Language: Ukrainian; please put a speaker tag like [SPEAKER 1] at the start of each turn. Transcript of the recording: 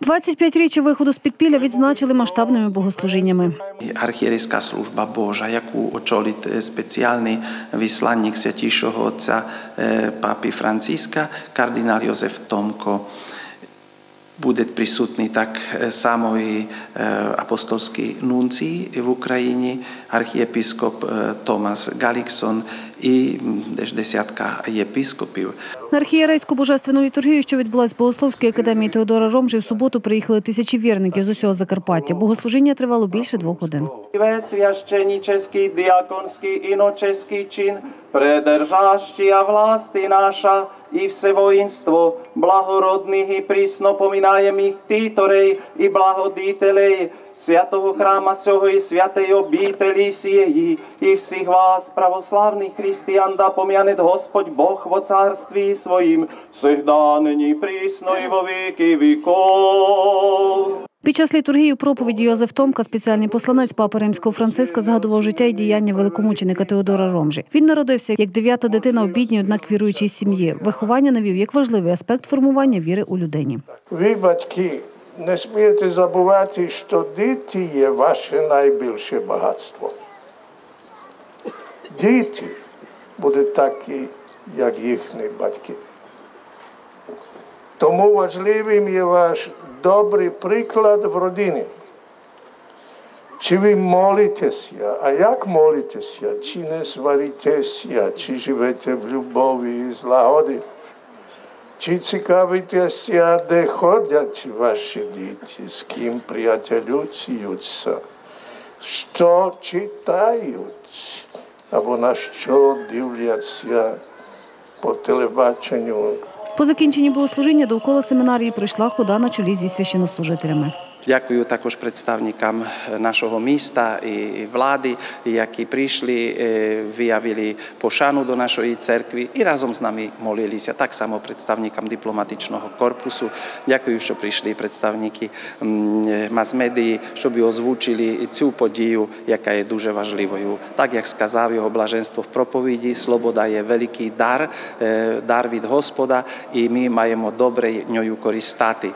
[SPEAKER 1] 25-річчя виходу з підпілля відзначили масштабними богослужіннями.
[SPEAKER 2] Archierejská služba Boža, яку очолить е, спеціальний висланник святішого отця е, папи Франциска, кардинал Йозеф Томко. Буде присутній так е, само і апостольський нунцій в Україні, архієпископ Томас Галіксон і десь десятка єпископів.
[SPEAKER 1] На архієрейську божественну літургію, що відбулась в Богословській академії Теодора Ромжі, в суботу приїхали тисячі вірників з усього Закарпаття. Богослужіння тривало більше двох годин.
[SPEAKER 3] Diakonský, inočeský čin, predržášti a vlasti naša i vsevojinstvo, blahorodných i prísno pominajemých títorej i blahodítelej, Святого храма сього і святої обітелі сієї, і всіх вас, православних християн, да пом'янет Господь Бог во царстві своїм, всегда нині прісно і во віки віков.
[SPEAKER 1] Під час літургії у проповіді Йозеф Томка, спеціальний посланець папи римського Франциска, згадував життя і діяння великомученика Теодора Ромжі. Він народився як дев'ята дитина у бідній, однак віруючій сім'ї. Виховання навів як важливий аспект формування віри у людині.
[SPEAKER 4] Ви, батьки, не смієте забувати, що діти є ваше найбільше багатство. Діти будуть такі, як їхні батьки. Тому важливим є ваш добрий приклад в родині. Чи ви молитеся, а як молитеся, чи не сваритеся, чи живете в любові і злагоді? Чи цікавитеся, де ходять ваші діти, з ким приятелюються, що читають, або на що дивляться по телебаченню?
[SPEAKER 1] По закінченні богослужіння довкола семінарії прийшла хода на чолі зі священнослужителями.
[SPEAKER 2] Дякую також представникам нашого міста і влади, які прийшли, е, виявили пошану до нашої церкви і разом з нами молилися. Так само представникам дипломатичного корпусу. Дякую, що прийшли представники м, е, мас-медії, щоб озвучили цю подію, яка є дуже важливою. Так як сказав його блаженство в проповіді, слобода є великий дар, е, дар від Господа, і ми маємо добре нею користати.